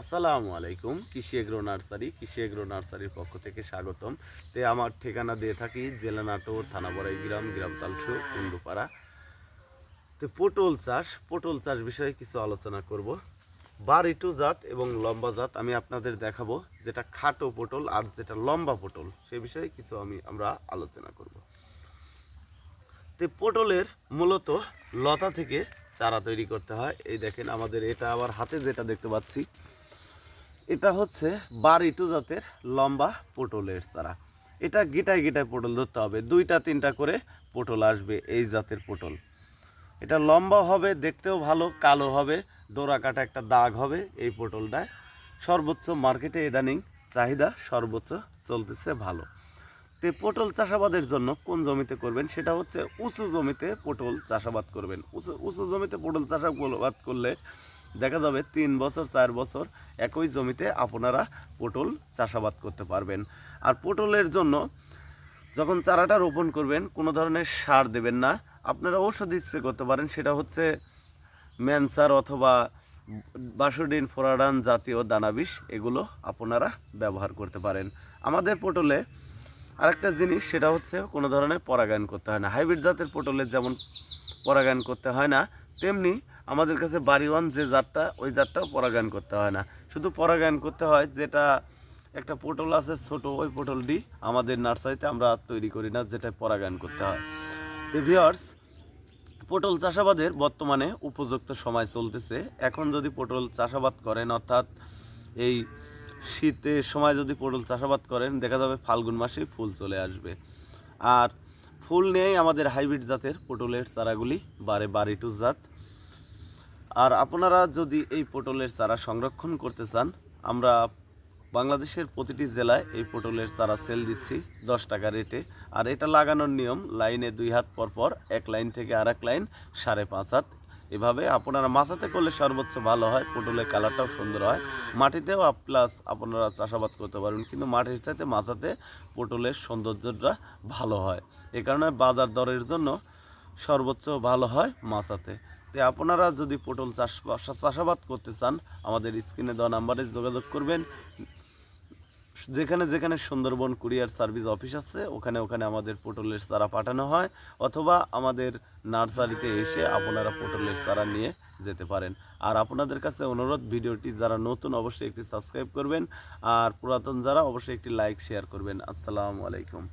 আসসালামু আলাইকুম, কৃষি এগ্রো নার্সারি, কৃষি এগ্রো নার্সারির পক্ষ থেকে স্বাগতম। তে আমার ঠিকানা দিয়ে থাকি জেলা নাটোর, থানা বড়াই গ্রাম গ্রাম তালসু কুন্ডুপাড়া তো পটল চাষ পটল চাষ বিষয়ে কিছু আলোচনা করব। বারিটু জাত এবং লম্বা জাত আমি আপনাদের দেখাবো, যেটা খাটো পটল আর যেটা লম্বা পটল, সে বিষয়ে কিছু আমি, আমরা আলোচনা করব। তো পটলের মূলত লতা থেকে চারা তৈরি করতে হয়। এই দেখেন আমাদের এটা আবার হাতে যেটা দেখতে পাচ্ছি। এটা হচ্ছে বারিটু জাতের লম্বা পটলের চারা। এটা গিটায় গিটায় পটল ধরতে হবে, দুইটা তিনটা করে পটল আসবে এই জাতের পটল। এটা লম্বা হবে, দেখতেও ভালো, কালো হবে, ডোরা কাটা একটা দাগ হবে এই পটলটায়। সর্বোচ্চ মার্কেটে ইদানিং চাহিদা সর্বোচ্চ চলতেছে ভালো। তো পটল চাষাবাদের জন্য কোন জমিতে করবেন? সেটা হচ্ছে উঁচু জমিতে পটল চাষাবাদ করবেন। উঁচু উঁচু জমিতে পটল চাষাবাদ করলে দেখা যাবে তিন বছর, চার বছর একই জমিতে আপনারা পটল চাষাবাদ করতে পারবেন। আর পটলের জন্য যখন চারাটা রোপণ করবেন, কোনো ধরনের সার দেবেন না। আপনারা ঔষধ স্প্রে করতে পারেন, সেটা হচ্ছে ম্যানসার অথবা বাসুডিন ফোরাডান জাতীয় দানাবিষ এগুলো আপনারা ব্যবহার করতে পারেন। আমাদের পটলে আরেকটা জিনিস, সেটা হচ্ছে কোনো ধরনের পরাগায়ন করতে হয় না। হাইব্রিড জাতের পটলের যেমন পরাগায়ন করতে হয় না, তেমনি আমাদের কাছে বাড়িওয়ান যে জাতটা, ওই জাতটাও পরাগায়ন করতে হয় না। শুধু পরাগায়ন করতে হয় যেটা একটা পটল আছে ছোট, ওই পটলটি আমাদের নার্সারিতে আমরা তৈরি করি না যেটা পরাগায়ন করতে হয়। তো ভিওর্স পটল চাষাবাদের বর্তমানে উপযুক্ত সময় চলতেছে। এখন যদি পটল চাষাবাদ করেন, অর্থাৎ এই শীতের সময় যদি পটল চাষাবাদ করেন, দেখা যাবে ফাল্গুন মাসে ফুল চলে আসবে। আর ফুল নিয়েই আমাদের হাইব্রিড জাতের পটলের চারাগুলি বারে বারিটু জাত। আর আপনারা যদি এই পটলের চারা সংরক্ষণ করতে চান, আমরা বাংলাদেশের প্রতিটি জেলায় এই পটলের চারা সেল দিচ্ছি দশ টাকা রেটে আর এটা লাগানোর নিয়ম, লাইনে দুই হাত পর পর, এক লাইন থেকে আর এক লাইন, সাড়ে পাঁচ হাত। এভাবে আপনারা মাছাতে করলে সর্বোচ্চ ভালো হয়, পটলের কালারটাও সুন্দর হয়। মাটিতেও প্লাস আপনারা চাষাবাদ করতে পারবেন, কিন্তু মাটির চাইতে মাছাতে পটলের সৌন্দর্যটা ভালো হয়। এ কারণে বাজার দরের জন্য সর্বোচ্চ ভালো হয় মাছাতে। তো আপনারা যদি পটল চাষ চাষাবাদ করতে চান, আমাদের স্ক্রিনে দেওয়া নাম্বারে যোগাযোগ করবেন। যেখানে যেখানে সুন্দরবন কুরিয়ার সার্ভিস অফিস আছে, ওখানে ওখানে আমাদের পটলের চারা পাঠানো হয়, অথবা আমাদের নার্সারিতে এসে আপনারা পটলের চারা নিয়ে যেতে পারেন। আর আপনাদের কাছে অনুরোধ, ভিডিওটি যারা নতুন অবশ্যই একটি সাবস্ক্রাইব করবেন, আর পুরাতন যারা অবশ্যই একটি লাইক, শেয়ার করবেন। আসসালামু আলাইকুম।